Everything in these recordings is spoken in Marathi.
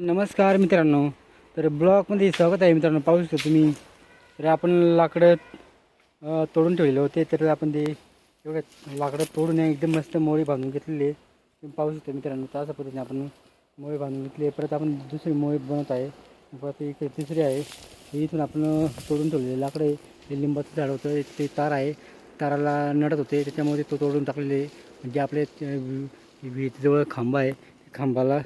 नमस्कार मित्रांनो. तर ब्लॉकमध्ये स्वागत आहे मित्रांनो. पाहू शकतो तुम्ही. तर आपण लाकडं तोडून ठेवलेले होते. तर आपण ते एवढं लाकडं तोडून एकदम मस्त मोळी बांधून घेतलेली तुम्ही पाहू शकतो मित्रांनो तर अशा पद्धतीने आपण मोळी बांधून घेतली परत आपण दुसरी मोळी बनवत आहे. परत इकडे तिसरी आहे. इथून आपण तोडून ठेवलेले लाकडं. आहे हे लिंबाचं झाड होतं. ते तार आहे. ताराला नडत होते. त्याच्यामुळे तो तोडून टाकलेले म्हणजे आपले विहिरीजवळ खांबा आहे. खांबाला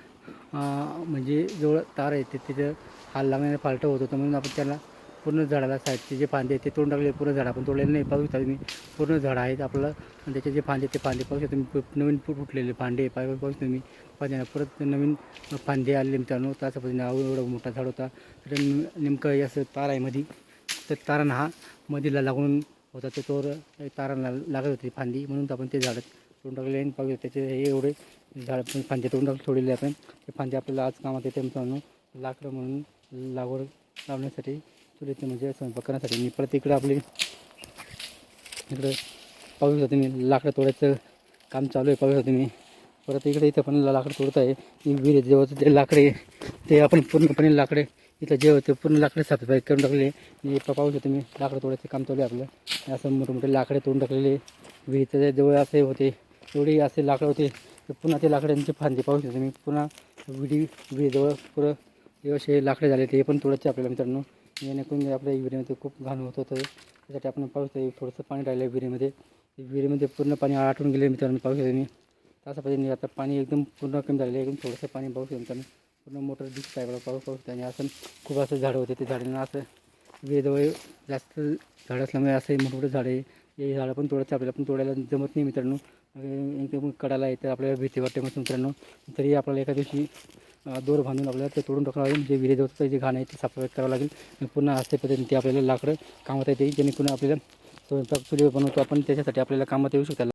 म्हणजे जवळ तार येते ते तिथं हाल लागण्याने फालटं होत होतं म्हणून आपण त्याला पूर्ण झाडाला साईडचे जे फांदे आहेत ते तोंड टाकले पूर्ण झाड. आपण तोडलेलं नाही पाहू शकता तुम्ही पूर्ण झाड आहेत आपलं आणि त्याचे जे फांदे ते फांदे पाहू शकता तुम्ही. नवीन फुट फुटलेले फांदे पाय पाहू शकता तुम्ही. फांद्याला परत नवीन फांदे आले मित्रांनो त्याचा पद्धतीने हा एवढा मोठा झाड होता. तर नेमकं हे असं तार आहे मध्ये तर तारण हा मधीला लागून होता. ते तोर तारांना लागत होती फांदी म्हणून आपण ते झाडं तोडून टाकले आणि पाहू त्याचे हे एवढे झाड पण फांदे तोडून टाकले सोडलेले आपण. ते फांदे आपल्याला आज कामात येते मित्रांनो लाकडं म्हणून लागवड लावण्यासाठी चुलीचे म्हणजे स्वयंपाक करण्यासाठी. मी परत इकडं आपली इकडं पाहू शकता तुम्ही लाकडं तोडायचं काम चालू आहे. पाहू शकता तुम्ही. परत इकडे इथं पण लाकडं तोडत आहे ही विहीर जेव्हा ते लाकडे ते आपण पूर्णपणे लाकडे इथं जे होते पूर्ण लाकडे साफसफाई करून टाकले मी पाहू शकतो मी लाकडं तोडायचं काम चालू आहे आपलं. असं मोठे मोठे लाकडे तोडून टाकलेले विहिरीचं जवळ असे होते. एवढे असे लाकडं होते. तर पुन्हा ते लाकडांचे फांदे पाहू शकतो मी. पुन्हा विहिरी विहिरीजवळ पुरं हे असे लाकडे झाले ते पण तोडायचे आपल्याला मित्रांनो. जेणेकरून आपल्या विहिरीमध्ये खूप घाण होत होतं. त्यासाठी आपण पाहू शकतो थोडंसं पाणी राहिलं आहे विहिरीमध्ये विहिरीमध्ये पूर्ण पाणी आटून गेले मित्रांनो. पाहू शकतो मी तसं पाहिजे आता पाणी एकदम पूर्ण कमी झालेलं आहे. एकदम थोडंसं पाणी पाहू शकतो मित्रांनो. पूर्ण मोटर दिसत आहे पाहू पाहू शकतो. आणि असं खूप असं झाडं होते. ते झाडांना असं विहिरीजवळ जास्त झाडं असल्यामुळे असं मोठमोठे झाडे हे झाडं पण तोडायचं आपल्याला पण तोडायला जमत नाही मित्रांनो. एकदम कडाला येतं आपल्याला भीती वाटते मग मित्रांनो. तरी आपल्याला एका दिवशी दोर बांधून आपल्याला ते तोडून टाकावं लागेल. जे विहिरीजवळचं जे घाण आहे ते साफसफाई करावं लागेल. पुन्हा असते पद्धतीने ते आपल्याला लाकडं कामात येते जेणेकरून आपल्याला स्वयंपाक चुलीवर बनवतो. आपण त्याच्यासाठी आपल्याला कामात येऊ शकतात.